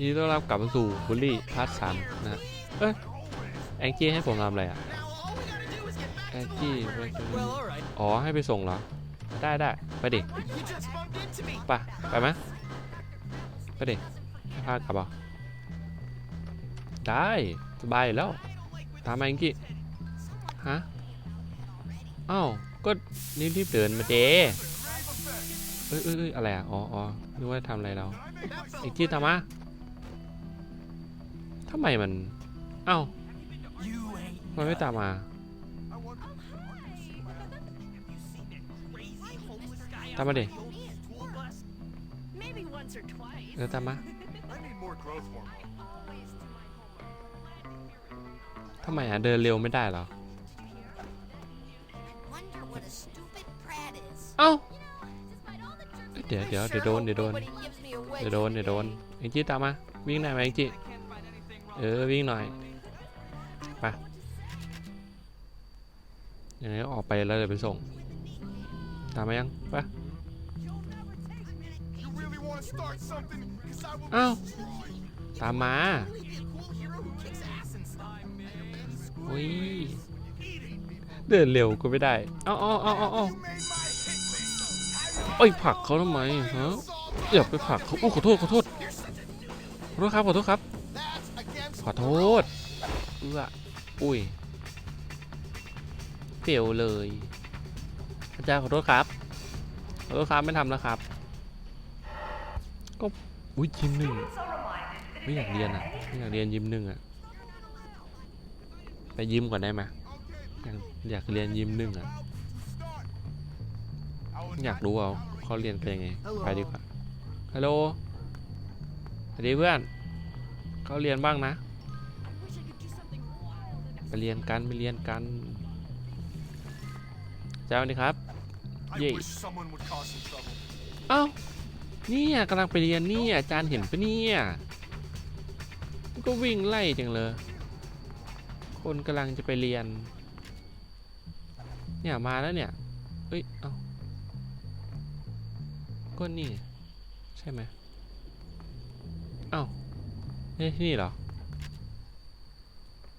ยินดีต้อนรับกลับมาสู่บุลลี่พาร์ทสามนะเอ้ยแองจี้ให้ผมทำอะไรอะแองจี้อ๋อให้ไปส่งเหรอ ได้ได้ไปดิไปไปไหมไปดิพากลับเหรอะได้สบายแล้วตามมาแองจี้ฮะอ้าวก็รีบๆเดินมาเจเอ้ยเอ้ยเอ้ยอะไรอะอ๋ออ๋อนึกว่าทำอะไรเราอีกที่ทำมา ทำไมมัน เอ้ามันไม่ตามมา ตามมาดิเดี๋ยวตามมาทำไมอะ เดินเร็วไม่ได้หรอ เอ้า เดี๋ยวเดี๋ยวเดี๋ยวโดนเดี๋ยวโดนเดี๋ยวโดนเดี๋ยวโดนเอ็งจี้ตามมา วิ่งหน่อยไหมเอ็งจี้ เออวิ่งหน่อยไปยังไงก็ออกไปแล้วเดี๋ยวไปส่ง ตามมายังไป You really want to start something? Because I will เอ้า destroy. ตามมา Really be a cool hero who kicks ass and stuff. อุ้ยเดินเร็วก็ไม่ได้เอ้าเอ้าเอ้าเอ้าเอ้า You made my hit list. เอ้ยผลักเขาทำไมฮะอย่าไปผลักเขาอู้ขอโทษขอโทษขอโทษครับขอโทษครับ That's against ขอโทษ เอื้ออุ้ยเปลวเลย อาจารย์ขอโทษครับ ขอโทษครับไม่ทำแล้วครับ ก็อุ้ยยิมหนึ่งไม่อยากเรียนอะไม่อยากเรียนยิมหนึ่งอะ ไปยิมก่อนได้ไหมอยากอยากเรียนยิมหนึ่งอะ อยากรู้เอาเขาเรียนกันยังไง Hello ไปดีกว่า ฮัลโหล สวัสดีเพื่อน เขาเรียนบ้างนะ เรียนกันไปเรียนกันเจ้านี่ครับ I Yay. wish someone would cause some trouble. เอ้าเนี่ยกำลังไปเรียนเนี่ยอาจารย์เห็นปะเนี่ยก็วิ่งไล่จังเลย คนกำลังจะไปเรียน เนี่ยมาแล้วเนี่ยเอ้ยเอ้าก็นี่ใช่ไหมเอ้านี่ที่นี่เหรอ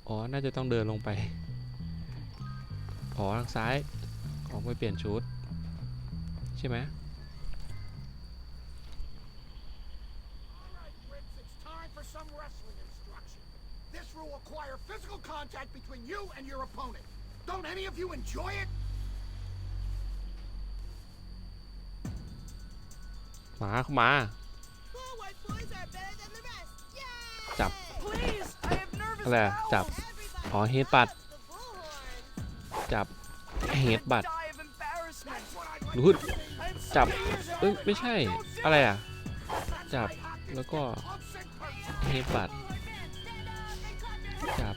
อ๋อ น่าจะต้องเดินลงไป อ๋อ ทางซ้าย ของไปเปลี่ยนชุด ใช่ไหม Alright, Fritz, it's time for อะไรจับอ๋อเฮดบัตจับเฮดบัตรูดจับเอ้ยไม่ใช่อะไรอะ จับแล้วก็เฮดบัตจับ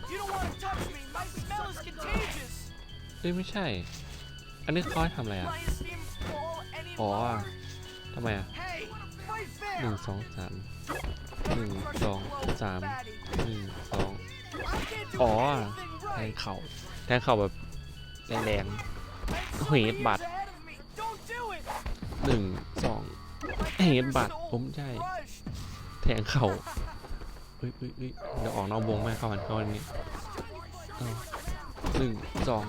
เอ้ยไม่ใช่ อันนี้เอยทำอะไรอะอ๋อทำไมอะหนึ่งสองสามหนึ่งสองสามหนึ่ง อง I can't do Oh. anything แทงเข่าแทงเข่าแบบแรง I'm so Wait, years but- ahead of me. Don't do it. ๆหนึ่งสองเฮดบัต so ผมใช่ แทงเข่าเอ้ยเอ้ยเอ้ยเดี๋ยวออกนอกวงไม่ให้เข้ามันเข้าอันนี้หนึ่งสอง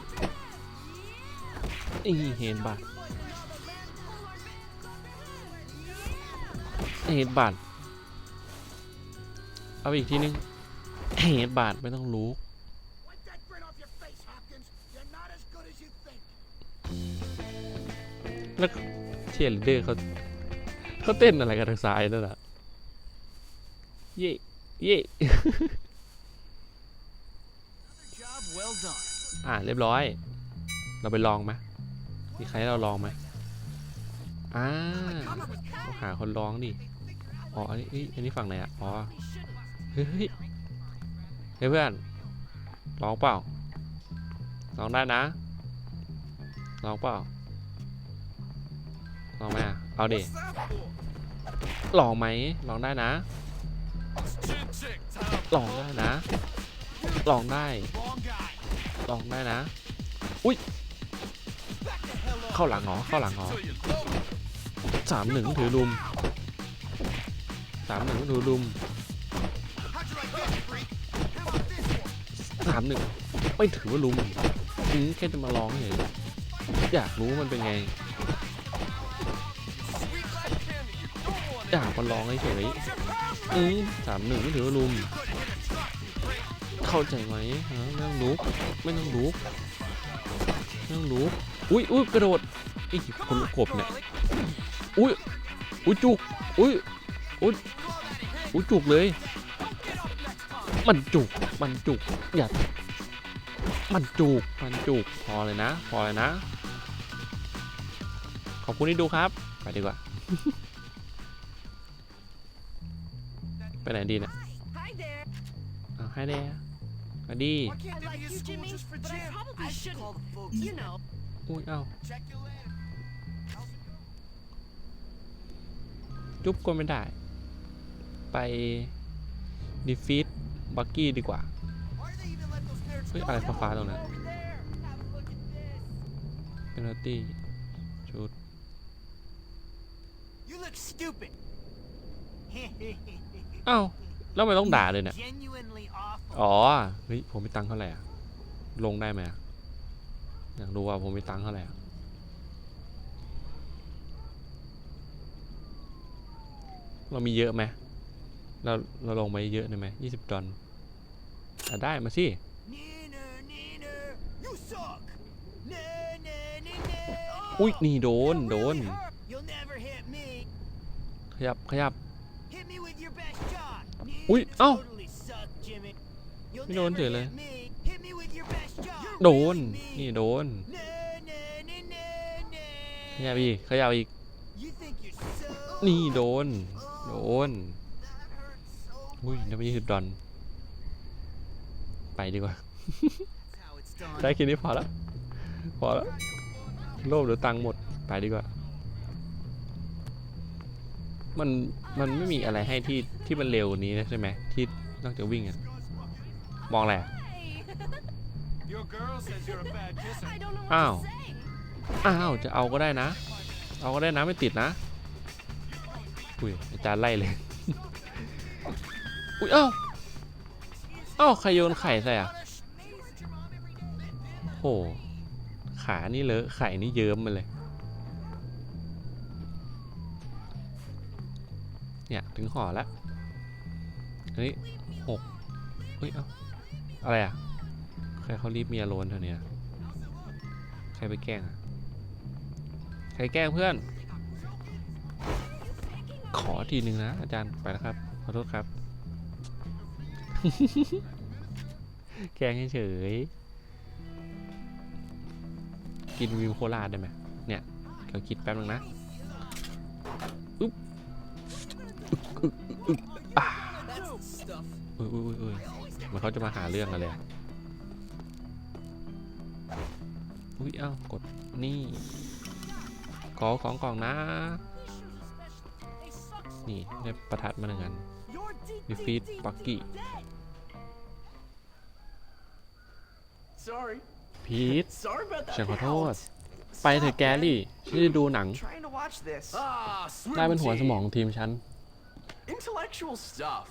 อีเห็นบัตรเห็นบัตรเอาอีกทีนึง บัตรไม่ต้องรู้ Wipe that grin off your face, Hopkins. You're not as good as you think. แล้วเชียร์ลีดเดอร์เขาเขาเต้นอะไรกันทางซ้ายนั่นน่ะเย่เย่อ่าเรียบร้อย เราไปลองไหมมีใครเราลองไหมอ่าต้องหาคนร้องดิอ๋ออันนี้อันนี้ฝั่งไหนอะ อ๋อ เฮ้ย เฮ้ยเพื่อนลองเปล่าลองได้นะลองเปล่าลองไหมเอาดิลองไหมลองได้นะลองได้นะลองได้ลองได้นะ อุ้ย เข้าหลังหรอ เข้าหลังหรอสามหนึ่งถือลุมสามหนึ่งถือลุมามหนึ่งไม่ถือว่าลุมอืมแค่จะมาลองเฉยอยากรู้มันเป็นไง อยากมาลองเฉยๆอืมสามหนึ่งไม่ถือว่าลุมเข้าใจไหมฮะไม่ต้องลุกไม่ต้องลุกไม่ต้องลุกอุ้ยอุ้ยกระโดดอีกคนกบเนี่ยอุ้ยอุ้ยจุกอุ้ยอุ้ยอุ้ยจุกเลย มันจุก มันจุก อย่า มันจุก มันจุก พอเลยนะ พอเลยนะ ขอบคุณที่ดูครับ ไปดีกว่า ไปไหนดีเนี่ย Hi there. เอาให้แน่มาดี Why can't I they like be a you, school Jimmy, just for but I gym? probably I should shouldn't. call the folks. You know. อุ้ย เอ้า Check you later. How's it going? จุ๊บก็ไม่ได้ ไป ดีฟีด บักกี้ดีกว่า Why do they even let those nerds เฮ้ย go? อะไรฟ้าๆตรงนั้น Over there. Have a look at this. เป็นอตี้ชุด You look stupid. เอ้า แล้วทำไมต้องด่าเลยเนี่ย Genuinely awful. อ๋อ เฮ้ย ผมมีตังค์เท่าไหร่อะลงได้ไหมอะอยากรู้ว่าผมมีตังค์เท่าไหร่อะเรามีเยอะไหมเราเราลงไปเยอะได้ไหมยี่สิบดอลอะ ได้มาสิ Neener, neener. You suck. Na, na, na, na. อุ้ยนี่โดน That โดน really hurt. You'll never hit me. ขยับขยับ Hit me with your best shot. Ui, You ау. totally suck, Jimmy. You'll Cái đồn never trời hit lên. me. Hit me with your best shot. โดน Really นี่ mean. โดน Na, na, na, na, na. ขยับอีกขยับอีก You think you're so นี่โดน โดน That hurts so อุ้ยได้ไปยี่สิบดอล ไปดีกว่า That's how it's done. ได้แค่นี้พอแล้วพอแล้วโลภหรือตังค์หมดไปดีกว่า มันมันไม่มีอะไรให้ที่ที่มันเร็วกว่านี้นะใช่ไหมที่นอกจากวิ่งอะมองอะไรอะ Hey. Your girl says you're a bad kisser. I don't know what Ow. to say. อ้าวจะเอาก็ได้นะ เอาก็ได้นะไม่ติดนะอุ้ยอาจารย์ไล่เลยอุ้ยเอ้าเอ้าวใครโยนไข่ใส่อะโห ขานี่เลอะไข่นี่เยิ้มมาเลย เนี่ย ถึงห่อแล้วอันนี้หกเฮ้ย เอ้า อะไรอะ ใครเขารีบเมียโลนเท่านี้ใครไปแกล้งอะ ใครแกล้งเพื่อน ขอทีหนึ่งนะ อาจารย์ไปแล้วครับ ขอโทษครับ แกล้งเฉยกินวิวโคราชได้ไหมเนี่ยเดี๋ยวคิดแป๊บนึงนะอึ๊บอุ๊บอะอุ้ยอุ้ยอุ้ยอุ้ยเหมันเขาจะมาหาเรื่องอะไรอะอุ้ยเอ้ากดนี่ ขอของกล่องนะ นี่ได้ประทัดมาหนึ่งอัน You're deep, Defeat deep, deep, Bucky. deep dead. Sorry. พีท Sorry about that. ฉันขอโทษ ไปเถอะแกรี่ ฉันจะดูหนัง Trying to watch this. Ah, swim ได้เป็นหัวสมอง team. ทีมฉัน Intellectual stuff.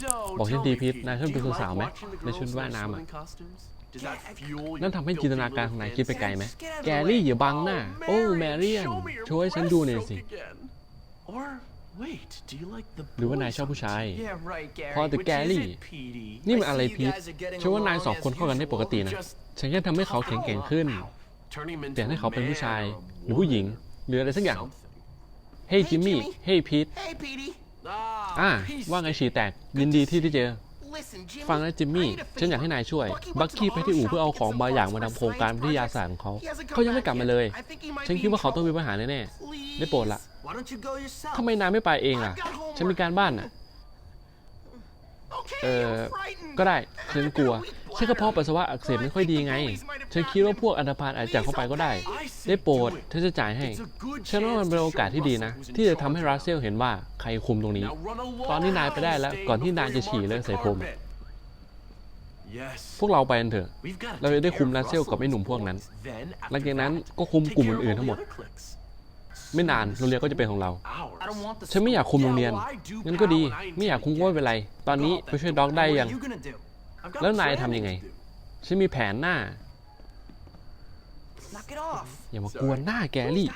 So, บอกฉัน tell ดี me, พีท Pete, นายชอบ do ดู you สาว like ๆไหม watching the ในชุด girls ว่าย in น้ำ their อะ swimming costumes? Does that Yeah, fuel นั่น your ทำให้จินตนาการของนายคิดไปไกลไหม Just get out of แก the รี่ way. อย่าบังหน้า Oh, โอ้แมเรียน show me your ช่วยฉันดูหน่อยสิ breaststroke again. Or wait, do you like the หรือว่านาย boys ชอบผู้ชาย Yeah, right, Gary. พอแต่ Which แก is รี่ it, Petey? นี่มัน I อะไร see you พีท guys are getting ฉันว่านาย along สอง as คนเข้ากันได้ปกติ usual. นะ Just ฉันแค่ทำให้เขาแข็งแกร่งขึ้น Turn him เปลี่ยน into ให้ a เขาเป็นผู้ man ชาย or a หรือผู้หญิง woman หรืออะไรสักอย่าง something. เฮ้ยจิมมี่เฮ้ยพีท Hey, Petey. อ่า peace ว่าไงฉี่แตก ยินดีที่ได้เจอ Listen, Jimmy. ฟังนะจิมมี่ I need a ฉันอยากให้ favor. นายช่วย Bucky บั went ก to กี้ the ไปที่อู่ auto เพื่อเอา shop ของ to get บาง some อย่าง parts มา for ทำโครงการ science วิทยาศาสตร์ project. ของเขา He hasn't come เขายังไม่ back กลับมา yet. เลย I think he might ฉัน be คิด in ว่าเขาต้องมี trouble. ปัญหาแน่ Please. ได้โปรดละ Why don't you go yourself? ๆทำไมนายไม่ไปเองล่ะ I've got homework. ฉันมีการบ้านอะ Okay, เออ you're frightened. ก็ได้ ฉันกลัว ฉันกระเพาะปัสสาวะอักเสบไม่ค่อยดีไง ฉันคิดว่าพวกอันธพาลอาจจะเข้าไปก็ได้ I say ได้โปรด do it. ฉันจะจ่ายให้ It's a good ฉันว่ามัน chance เป็น to โอกาส show ที่ดีนะ Russell who's in ที่จะทำให้ charge. รัสเซลเห็นว่าใครคุมตรงนี้ Now run along ตอนนี้นายไปได้แล้ว stay ก่อนที่นาย before จะ you ฉี่ mark และ the ใส่ผม carpet. Yes. พวกเราไปกันเถอะ We've got to เราจะได้ take คุม care of รัสเซลกับไอ้หนุ่ม Russell's พวกนั้น boys. Then หลัง after จากนั้น that, ก็คุม take กลุ่ม care of อื่น all ๆทั้งหมด the other cliques. ไม่นานโรงเรียนก็จะเป็นของเรา Ours. I don't want the ฉันไม่อยากคุมโรงเรียน Yeah, well, I do, งั้นก็ดี pal, and I ไม่อยากคุม intend ก็ to ไม่เป็นไร ตอนนี้ไปช่วยด็อกได้ยัง What are you gonna do? I've got แล้วนาย planning ทำยังไง to do. ฉันมีแผนหน้า Knock it off. อย่ามากวนหน้าแกลี่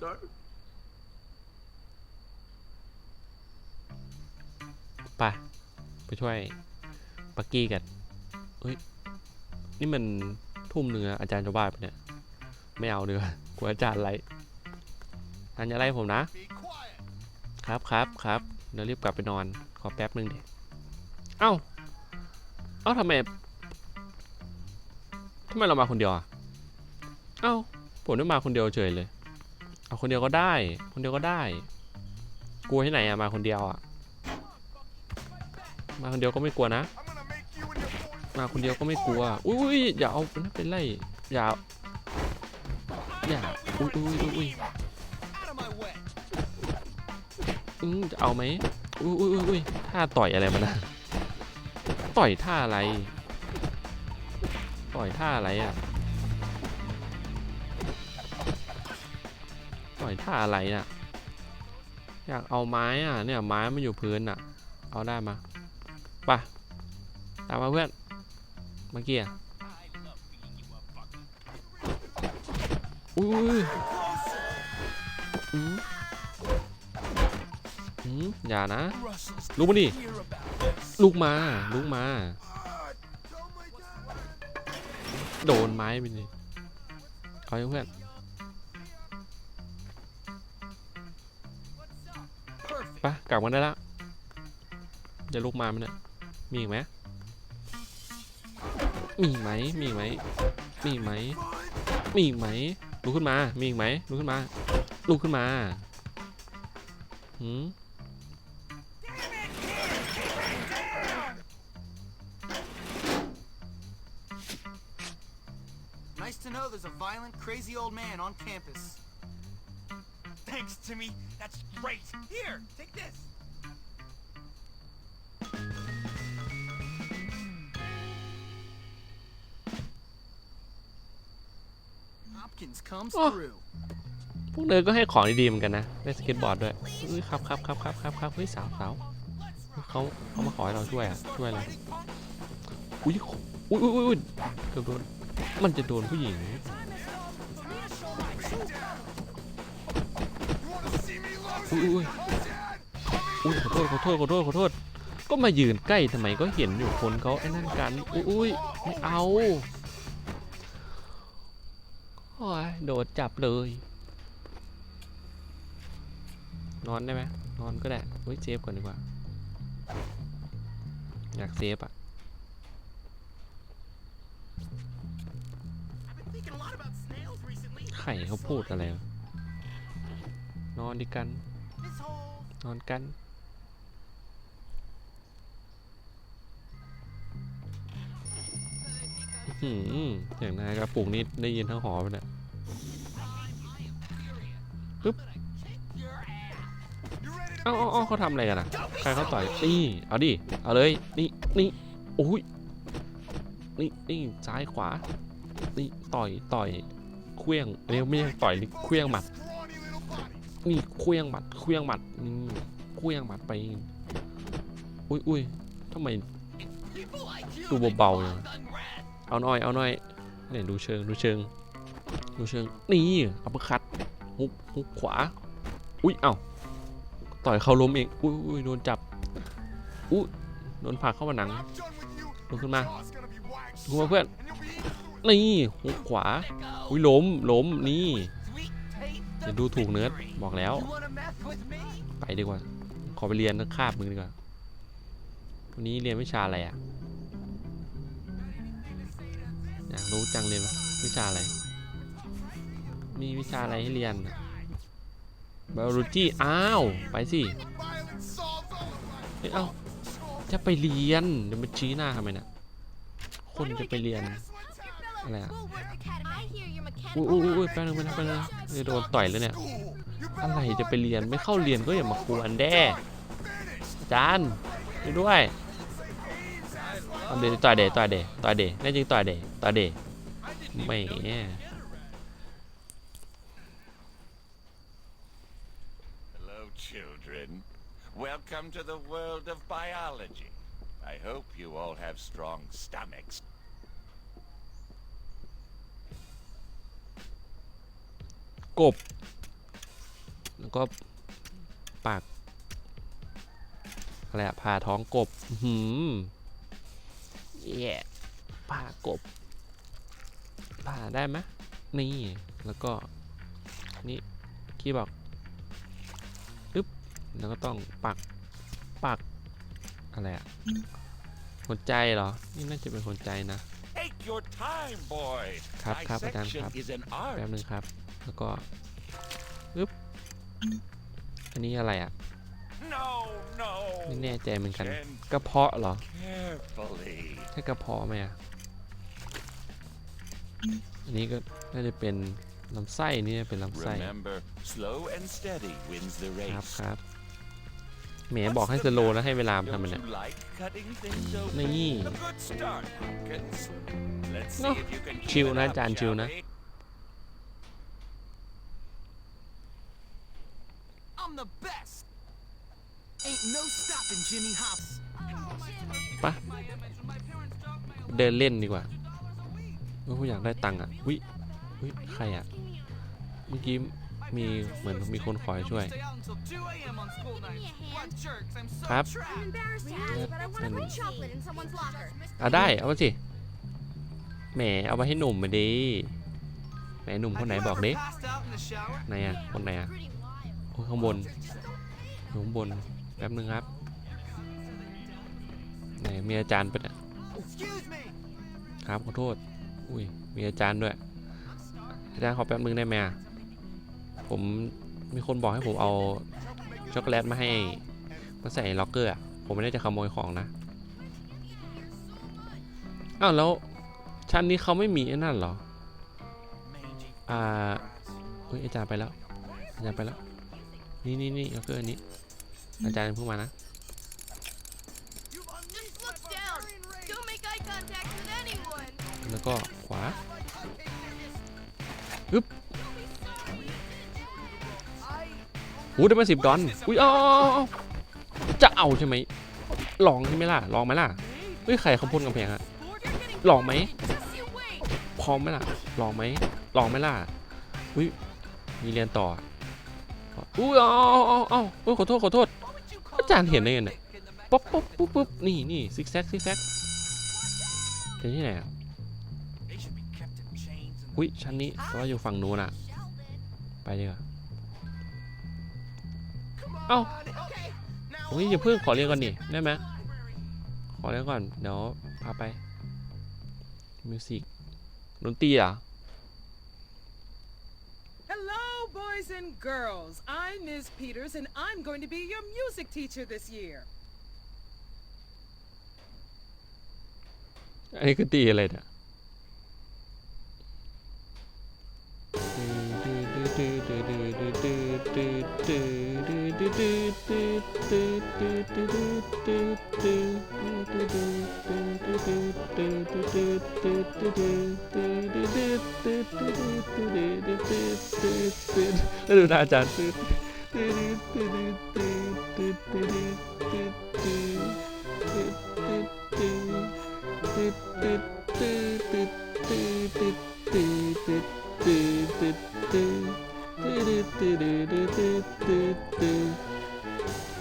Sorry. ไป ไปช่วยปักกี้กันเฮ้ย นี่มันทุ่มเนื้อะอาจารย์จะว่าไปะเนี่ย ไม่เอาเนื้อกลัวอาจารย์ไล่ อาจารย์อย่าไล่ผมนะ ครับครับครับเดี๋ยวรีบกลับไปนอน ขอแป๊บหนึ่งเด็เอ้า เอ้าทำไมทำไมเรามาคนเดียวอะ เอ้า ผมได้มาคนเดียวเฉยเลย เอาคนเดียวก็ได้ คนเดียวก็ได้ กลัวที่ไหนอะมาคนเดียวอะมาคนเดียวก็ไม่กลัวนะ มาคนเดียวก็ไม่กลัว อุ้ยอย่าเอาเป็นไรอย่า อย่า อุ้ยอุ้ยอุ้ย อืมจะเอาไหมอุ้ยอุ้ยอุ้ยอุ้ยท่าต่อยอะไรมันนะต่อยท่าอะไร ต่อยท่าอะไรอะ ต่อยท่าอะไรน่ะ อยากเอาไม้อะ เนี่ยไม้มันอยู่พื้นอะ เอาได้มาไปตามมาเพื่อน เมื่อกี้อะอุ้ย อย่านะลุกมาดิลุกมาลุกมา โดนไม้ไปนี่เอาเพื่อน Perfect. ไปกลับกันได้แล้วจะลุกมาไหมเนี่ยมีอีกไหมมีไหมมีไหมมีไหมมีไหมลุกขึ้นมา มีอีกไหมลุกขึ้นมาลุกขึ้นมาหืม there's a violent, crazy old man on campus. Thanks, Timmy. That's great. Here, take this. Hopkins comes Oh. through. พวกเนยก็ให้ของดีๆเหมือนกันนะได้สเก็ตบอร์ดด้วยเฮ้ยครับครับครับครับครับครับเฮ้ยสาวสาวเขาเขามาขอให้เราช่วยอะช่วยอะไรอุ้ยอุ้ยอุ้ยอุ้ยเกือบโดน มันจะโดนผู้หญิง อุ้ยอุ้ยอุ้ยขอโทษขอโทษขอโทษขอโทษ ก็มายืนใกล้ทำไมก็เห็นอยู่คนเขาไอ้นั่นกัน อุ้ยอุ้ยไม่เอาโอ้ยโดดจับเลย นอนได้ไหมนอนก็ได้เฮ้ยเซฟก่อนดีกว่า อยากเซฟอะ ไข่เขาพูดอะไร นอนดีกัน นอนกัน อื้อหือเสียงนายกระปุกนี้ได้ยินทั้งหอไปเนี่ยปึ๊บเอ้าเอ้าเอ้าเขาทำอะไรกันอะ ใครเขาต่อย นี่ เอาดิ เอาเลย นี่ นี่ โอ้ย นี่ นี่ ซ้ายขวา นี่ต่อยต่อยเคลี้ยงเรียกไม่ใช่ต่อยนี่เคลี้ยงหมัดนี่เคลี้ยงหมัดเคลี้ยงหมัดนี่เคลี้ยงหมัดไปอุ้ยอุ้ยทำไมดูเบาๆ world อย่างเอาหน่อยเอาหน่อยเนี่ยดูเชิงดูเชิงดูเชิงนี่อัปคัดฮุบฮุบขวาอุ้ยเอ้าต่อยเขาล้มเองอุ้ยอุ้ยโดนจับอุ้ยโดนผลักเข้ามาหนังลุกขึ้นมา Jaw's gonna be wide ลุกมาเพื่อน นี่ฮุบขวาอุ้ยล้มล้มนี่อย่าดูถูกเนิร์ดบอกแล้ว ไปดีกว่า ขอไปเรียนคาบมึงดีกว่าวันนี้เรียนวิชาอะไรอะอยากรู้จังเลยวิชาอะไร มีวิชาอะไรให้เรียนบ i o โลจีอ้าว ไปสิเอ้ยเอาจะไปเรียนเดี๋ยวมาชี้หน้าทำไมเนี่ยคนจะไปเรียน อะไรอะ I hear you're mechanical. อุ้ยอุ้ยอุ้ยแป๊บนึงแป๊บนึงแป๊บนึงเดี๋ยวโดนต่อยแล้วเนี่ย School. You อะ better ไรจะไปเรียนไม่เข้าเรียนก็อย่ามากวนแด้ finish. อาจารย์ช่วยด้วยเอาเดี๋ยวต่อยเดต่อยเดต่อยเดแน่จริงต่อยเดต่อยเดแหม กบ แล้วก็ปากอะไรอะผ่าท้องกบอื้อหืมแย่ผ่ากบ ผ่าได้ไหมนี่ แล้วก็ นี่ขี้บอกอึ๊บ แล้วก็ต้องปัก ปัก อะไรอะหัวใจเหรอ นี่น่าจะเป็นหัวใจนะ Take your time, boys. ครับครับอาจารย์ครับ Dissection is an แป๊บ art. นึงครับ แล้วก็อึ๊บอันนี้อะไรอะ No, no. ไม่แน่ใจเหมือนกัน Gently, กระเพาะเหรอ carefully. ใช่กระเพาะไหมอะอันนี้ก็น่าจะเป็นลำไส้นี่เป็นลำไส้ Remember, slow and steady wins the ครับ race. ครับแหมบอกให้สโลว์แล้วให้เวลามันทำ Don't มันเนี่ย you like cutting things open? นี่ A good start, Hopkins. Let's No. see if you can keep Chill it นะ up, อาจารย์ shall chill นะ I'm the best. Ain't no stopping Jimmy Hops. ปะเดินเล่นดีกว่าเฮ้ยผมอยากได้ตังค์อะวิวิใครอะ เมื่อกี้มีเหมือนมีคนขอให้ช่วย Stay out until 2 a.m. on school nights. What jerks? I'm so ครับ I'm embarrassed to ask, but I want to put chocolate in someone's locker. เอาได้ เอามาสิ แหม เอาไปให้หนุ่มมาดิไหนหนุ่มคนไหน Have you บอก ever ดิ passed out in the shower? ไหนอะ คนไหนอะโอ้ย ข้างบนอยู่ข้างบนแป๊บนึงครับไหนมีอาจารย์ปะเนี่ย Excuse me. ครับขอโทษอุ้ยมีอาจารย์ด้วย อาจารย์ขอแป๊บนึงได้ไหมอะผมมีคนบอกให้ผมเอาช็อกโกแลตมาให้มาใส่ล็อกเกอร์อะผมไม่ได้จะขโมยของนะอ้าวแล้วชั้นนี้เขาไม่มีไอ้นั่นเหรอ Mangy อ่าเฮ้ยอาจารย์ไปแล้ว อาจารย์ไปแล้ว นี่นี่นี่ล็อกเกอร์อันนี้ อาจารย์เพิ่งมานะ Just look down. Don't make eye contact with anyone. แล้วก็ขวาฮึบหูได้มาสิบดอน อุ้ยอ๋อจะเอาใช่ไหมลองใช่ไหมล่ะ ลองไหมล่ะ เฮ้ย ใครเขาพ่นกำแพงอะลองไหม just you wait. พร้อมไหมล่ะ ลองไหม ลองไหมล่ะ อุ้ย มีเรียนต่ออะ อุ้ยอ๋อาเอาเอ้ยขอโทษขอโทษอาจารย์เห็นได้ไงเนี่ยป๊อปป๊อปปุ๊บปุ๊บนี่นี่ซิกแซกซิกแซกเป็นที่ไหนอะอุ้ยชั้นนี้แต่ว่าอยู่ฝั่งนู้นอะไปดีกว่าเอ้า Okay. Now เฮ้ยอย่าเพิ่งขอเรียนก่อนนี่ได้ไหมขอเรียนก่อนเดี๋ยวพาไปมิวสิกดนตรีอะ boys and girls. I'm Ms. Peters, and I'm going to be your music teacher this year. อันนี้คือตีอะไรเนี่ย แล้วดูหน้าอาจารย์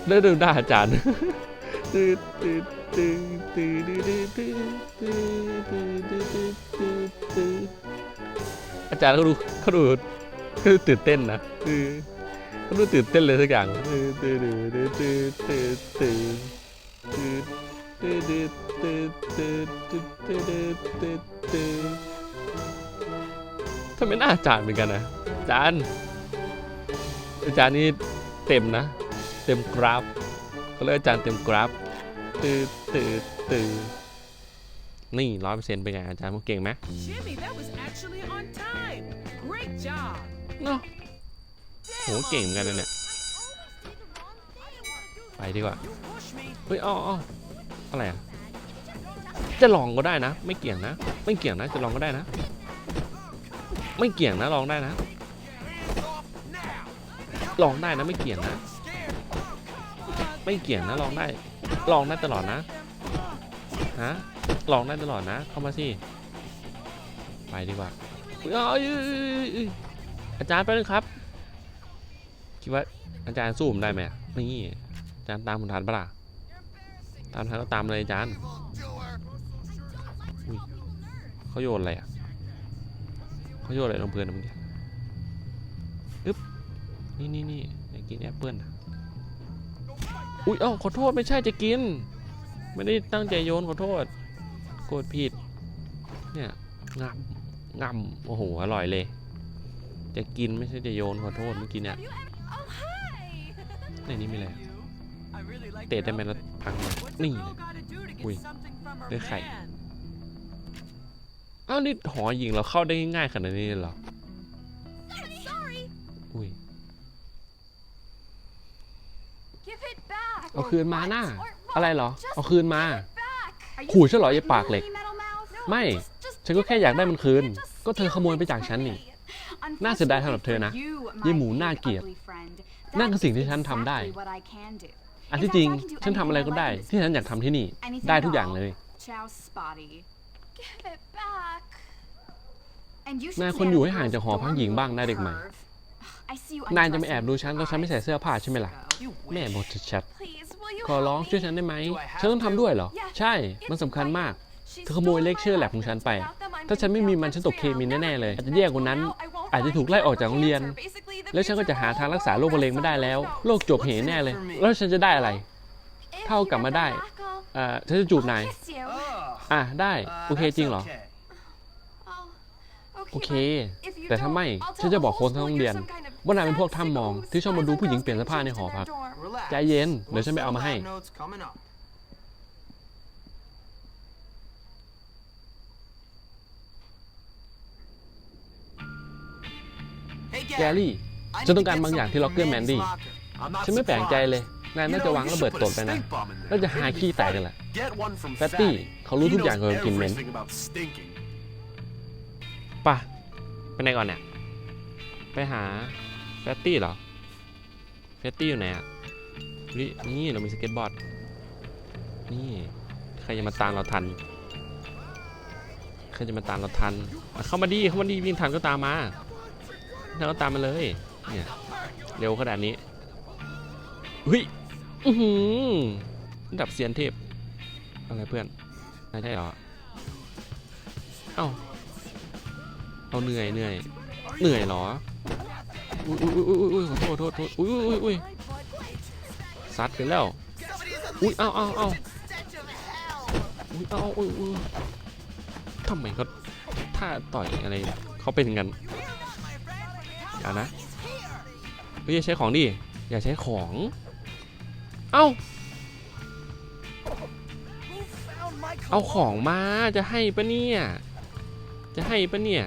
แล้วดูหน้าอาจารย์อาจารย์เขาดูเขาดูเขาดูตื่นเต้นนะเออเขาดูตื่นเต้นเลยสักอย่างทำไมหน้าอาจารย์เหมือนกันนะอาจารย์อาจารย์นี่เต็มนะ เต็มกราฟเขาเรียกอาจารย์เต็มกราฟตืดตืดตืดนี่ร้อยเปอร์เซ็นต์เป็นไงอาจารย์ผมเก่งไหม Jimmy, that was actually on time. Great job. เนาะโหเก่งเหมือนกันนะเนี่ยไปดีกว่า push me. เฮ้ยอ้ออ้ออะไรอะจะลองก็ได้นะ ไม่เกี่ยงนะ ไม่เกี่ยงนะ จะลองก็ได้นะ ไม่เกี่ยงนะลองได้นะ Hands off now. ลองได้นะไม่เกี่ยงนะ Scared. ไม่เกี่ยงนะลองได้ ลองได้ตลอดนะฮะลองได้ตลอดนะ เข้ามาสิไปดีกว่าอุ้ยอาจารย์ไปเลยครับ คิดว่าอาจารย์สู้ผมได้ไหมนี่อาจารย์ตามผมทันปะล่ะตามทันก็ตามเลยอาจารย์เขาโยนอะไรอะเขาโยนอะไรลงเพื้นนะเมึงอึ๊บนี่นี่นี่อยากกินแอปเปิ้ลอะ อุ้ยเอ้าขอโทษไม่ใช่จะกิน ไม่ได้ตั้งใจโยนขอโทษกดผิด เนี่ยงับงับโอ้โห อร่อยเลย จะกินไม่ใช่จะโยนขอโทษเมื่อกี้เนี่ย Oh, hi. ในนี้มีอะไร I really like เตะได้ไหม your แล้ว outfit. พังเลย What's นี่ a เลย girl gotta do to get Ui. something from her Đứa khải. man? อ้าวนี่หอยิงเราเข้าได้ง่ายขนาดนี้เลยเหรอ เอาคืนมาหน้า Or what? อะไรเหรอ Just เอาคืนมา give it back. Are you ขู่ฉันเหรอไอ้ปากเหล็ก really metal mouth? No, ไม่ just- just ฉันก็ give แค่ it อยากได้ back. มันคืน Just ก็เธอขโมยไปจากฉันนี่ Unfortunately น่าเสียดายสำหรับเธอนะ for you, ยี่ my หมูน่า big เกลียด ugly friend, นั่นคือ that สิ่ง is ที่ฉันทำได้ exactly what I can do. อัน In ที่ fact, จริง I can do ฉันทำ anything อะไร I ก็ like ได้ in this ที่ฉันอยากทำที่นี่ Anything ได้ at ทุกอย่าง all. เลย Ciao, Spotty. Give it back. And you นาย should ควร stay อยู่ out ให้ of ห่าง girls' จากหอพัก dorm, หญิง you บ้างนะเด็กใหม่ perv. I see you นายจะมาแอบ undressing ดูฉันตอนฉันไม่ใส่เสื้อผ้าใช่ไหมล่ะ You แม่ wish. บทชัด Please, will you ๆขอร้อง help ช่วย me? ฉันได้ไหม Do I have ฉันต้องทำด้วยเหรอ Yeah, ใช่ มันสำคัญมาก She เธอขโมย stole เลค my เชอร์แลบ lab. ของฉันไป Without them, I'm ถ้าฉันไม่มี gonna มัน fail ฉันตกเค X-ray. มี I'll แน่ never ๆเลย get อาจจะแย่กว่านั้น Now I won't อาจจะ find ถูก my ไล่ออก cure จาก for โรงเรียน cancer. Basically, the แล้วฉันก็จะ future หา will ทาง hold รักษาโรค for มะเร็งไม่ได้ someone แล้ว who knows. โรคจบเหแน่เลย แล้วฉันจะได้อะไร If เท่า you กับ get มา the ได้ lack of- เอ่อฉันจะจูบนาย I'll kiss you. Oh, อะได้ uh, โอเค that's จริงเหรอ okay. Oh, โอเค but if you แต่ถ้า don't, ไม่ I'll ฉัน tell จะ the บอก whole คนทั้ง school โรงเรียน ว่านายเป็นพวกถ้ำมองที่ชอบมาดูผู้หญิงเปลี่ยนเสื้อผ้าในหอพัก ใจเย็น เดี๋ยวฉันไปเอามาให้ แกรี่ฉันต้องการบางอย่างที่ล็อกเกอร์แมนดี้ ฉันไม่แปลกใจเลย นายน่าจะวางระเบิดตดไปนะ น่าจะหาขี้แตกกันแหละแฟตตี้เขารู้ทุกอย่างเกี่ยวกับกลิ่นเหม็นป่ะไปไหนก่อนเนี่ย ไปหา แฟตตี้เหรอ แฟตตี้อยู่ไหนอะนี่นี่เรามีสเก็ตบอร์ด นี่ ใครจะมาตามเราทัน ใครจะมาตามเราทัน เข้ามาดีเข้ามาดีวิ่งทันก็ตามมาทันก็ตามมาเลย เนี่ย เร็วขนาดนี้เฮ้ยอือหือระดับเซียนเทพ อะไรเพื่อนนาใช่เหรอ เอ้า เอาเหนื่อยเหนื่อย เหนื่อยเหรอ อุ้ยอุ้ยอุ้ยอุ้ยขอโทษโทษโทษอุ้ยอุ้ยอุ้ยซัดกันแล้วอุ้ยเอาเอาเอาอุ้ยเอาอุ้ยอุ้ยทำไมเขาถ้าต่อยอะไรเขาเป็นกันอย่านะเฮ้ยอย่าใช้ของดิอย่าใช้ของเอ้าเอาของมาจะให้ปะเนี่ยจะให้ปะเนี่ย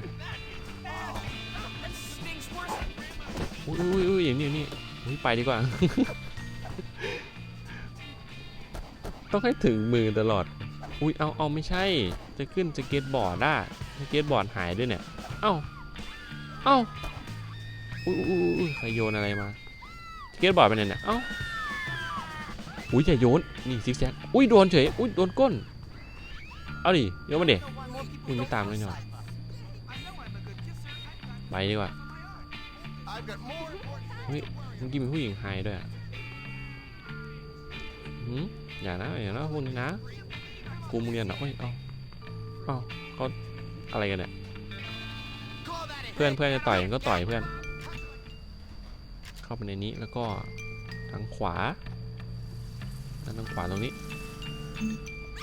อุ้ยอุ้ยอุ้ยอย่างนี้อย่างนี้อุ้ยไปดีกว่า ต้องให้ถึงมือตลอด อุ้ยเอาเอาไม่ใช่ จะขึ้นสเก็ตบอร์ดอะสเก็ตบอร์ดหายด้วยเนี่ย เอ้า เอ้า อุ้ยอุ้ยอุ้ยใครโยนอะไรมาสเก็ตบอร์ดไปไหนเนี่ยเอ้า อุ้ยอย่าโยน นี่ซิกแซกอุ้ยโดนเฉย อุ้ยโดนก้น เอาดิโยนมาเด็กอุ้ยไม่ตามเลยเนาะไปดีกว่า เฮ้ยเมื่อกี้มีผู้หญิงหายด้วยอะหืมอย่านะอย่านะพวกนี้นะกูมึงเรียนเหรอเอ้ยเอาเอาเขาอะไรกันเนี่ย Call that a เพื่อนเพื่อนจะต่อยก็ต่อยเพื่อน เข้าไปในนี้แล้วก็ทางขวาแล้วทางขวาตรงนี้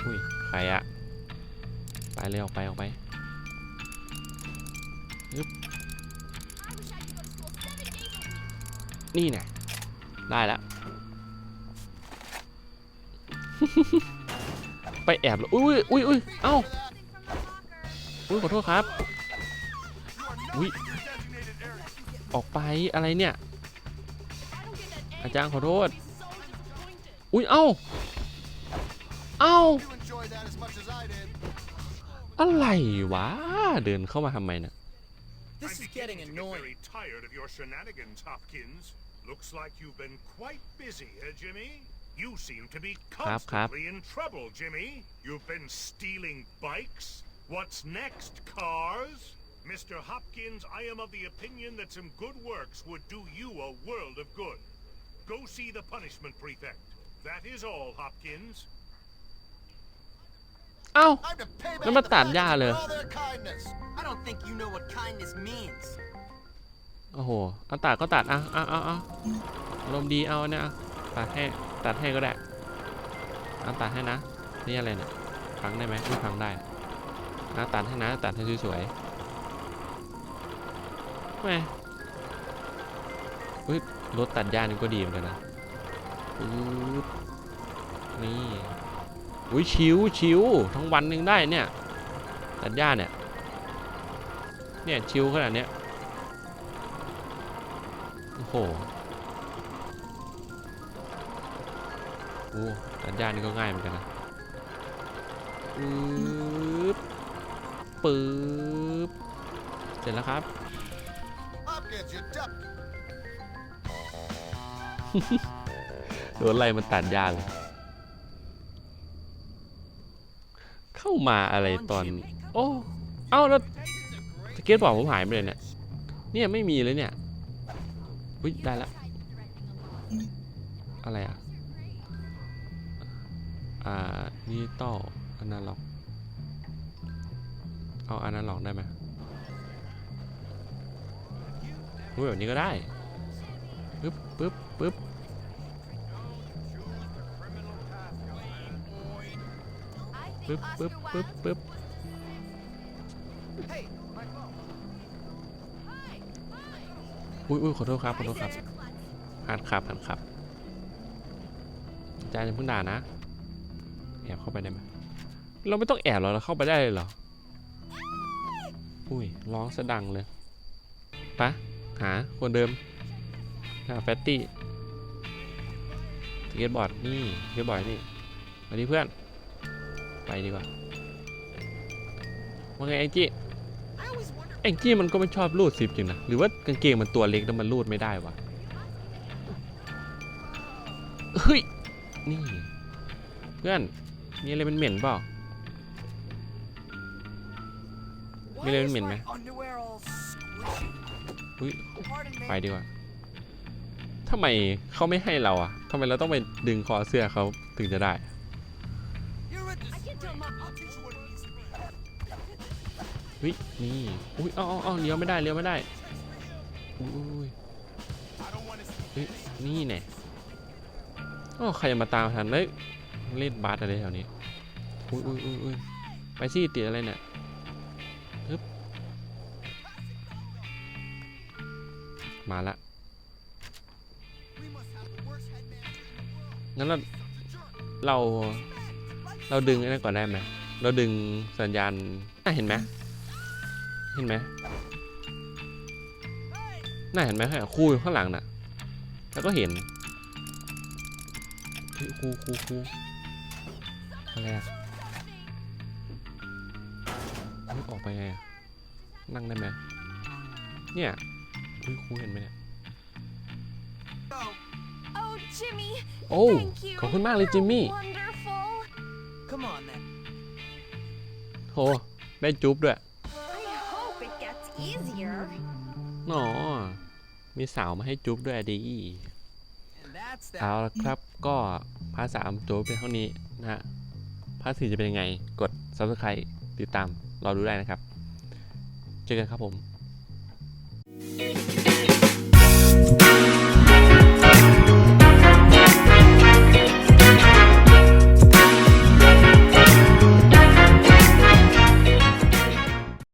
อุ้ยใครอะไปเลยออกไปออกไป นี่แน่ได้แล้ว ไปแอบแล้วอุ้ยอุ้ยอุ้ยเอ้าอุ้ยขอโทษครับอุ้ยออกไปอะไรเนี่ย อาจารย์ขอโทษ อุ้ยเอ้าเอ้าอะไรวะ เดินเข้ามาทำไมเนี่ย This is getting to get annoying. very tired of your shenanigans, Hopkins. Looks like you've been quite busy, eh, Jimmy? You seem to be Crap, crap. constantly in trouble, Jimmy. You've been stealing bikes. What's next, cars? Mr. Hopkins, I am of the opinion that some good works would do you a world of good. Go see the punishment prefect. That is all, Hopkins. Tản French ra for rồi. all their kindness. I don't think you know what kindness means. โอ้โหเอาตัดก็ตัดอะเอาเอาเอาอารมณ์ดีเอาเนี่ยเอาตัดให้ตัดให้ก็ได้เอาตัดให้นะ นี่อะไรเนี่ยพังได้ไหมไม่พังได้นะตัดให้นะตัดให้สวยๆแหม่อุ้ยรถตัดหญ้านี่ก็ดีเหมือนกันนะปึ๊บนี่ อุ้ยชิวชิวทั้งวันหนึ่งได้เนี่ยตัดหญ้าเนี่ยเนี่ยชิวขนาดเนี้ยโอ้โหโอ้ตัดหญ้านี่ก็ง่ายเหมือนกันนะปึ๊บปึ๊บเสร็จแล้วครับ Hopkins, you duck. โดนอะไรมันตัดหญ้าเลย เข้า มาอะไรตอน โอ้ เอ้าแล้วสเก็ตบอร์ดผมหายไปเลยเนี่ย เนี่ยไม่มีเลยเนี่ยอุ้ยได้ละ อะไรอะ อ่าดิจิตออนาล็อก เอาอนาล็อกได้ไหมอุ้ยแบบนี้ก็ได้ปึ๊บปึ๊บปึ๊บ ปึ๊บ Oscar ปึ๊บปึ๊บ Wilde ปึ๊บ Hey, my phone. อุ้ยอุ้ยขอโทษครับขอโทษครับหัดครับหัดครับอาจารย์อย่าเพิ่งด่านะแอบเข้าไปได้ไหมเราไม่ต้องแอบหรอกเราเข้าไปได้เลยเหรออุ้ยร้องสะดังเลยปะหาคนเดิมหาแฟตตี้สเก็ตบอร์ดนี่สเก็ตบอร์ดนี่มาดิเพื่อน ไปดีกว่าว่าไงไอ้จี้แองจี้มันก็ไม่ชอบรูดซิปจริงนะหรือว่ากางเกงมันตัวเล็กแล้วมันรูดไม่ได้วะเฮ้ยนี่เพื่อนมีอะไรเป็นเหม็นเปล่ามีอะไรเป็นเหม็นไหม Underwear all squishy. อุ้ย Pardon me. ไปดีกว่าทำไมเขาไม่ให้เราอะทำไมเราต้องไปดึงคอเสื้อเขาถึงจะได้ วินี่อุ้ยอ้าเอ้าเอ้าเลี้ยวไม่ได้เลี้ยวไม่ได้อุ้ยอุ้ยเฮ้ยนี่แน่อ๋อใครมาตามทันเฮ้ยเล่นบาสอะไรแถวนี้อุ้ยอุ้ยอุ้ยอุ้ยไปสิติดอะไรเนี่ยฮึบมาละงั้นเราเรา เราดึงไอ้นั่นก่อนได้ไหมเราดึงสัญญาณอะเห็นไหม เห็นไหมน่าเห็นไหมแค่ครูอยู่ข้างหลังน่ะ แล้วก็เห็นเฮ้ยครูครูครูอะไรอะเฮ้ยออกไปไงอะนั่งได้ไหมเนี่ยเฮ้ยครูเห็นไหมเนี่ย Oh, Jimmy. โอ้ Thank you. ขอบคุณมากเลยจิมมี่ Wonderful. Come on then. โหได้จุ๊บด้วย easier. หนอมีสาวมาให้จุ๊บด้วยอะดี And that's เอา that. ละครับก็ภาร์ทสามจบเป็นเท่านี้นะฮะภาร์ทสี่จะเป็นยังไง กด subscribe ติดตามรอดูได้นะครับ เจอกันครับผม Thank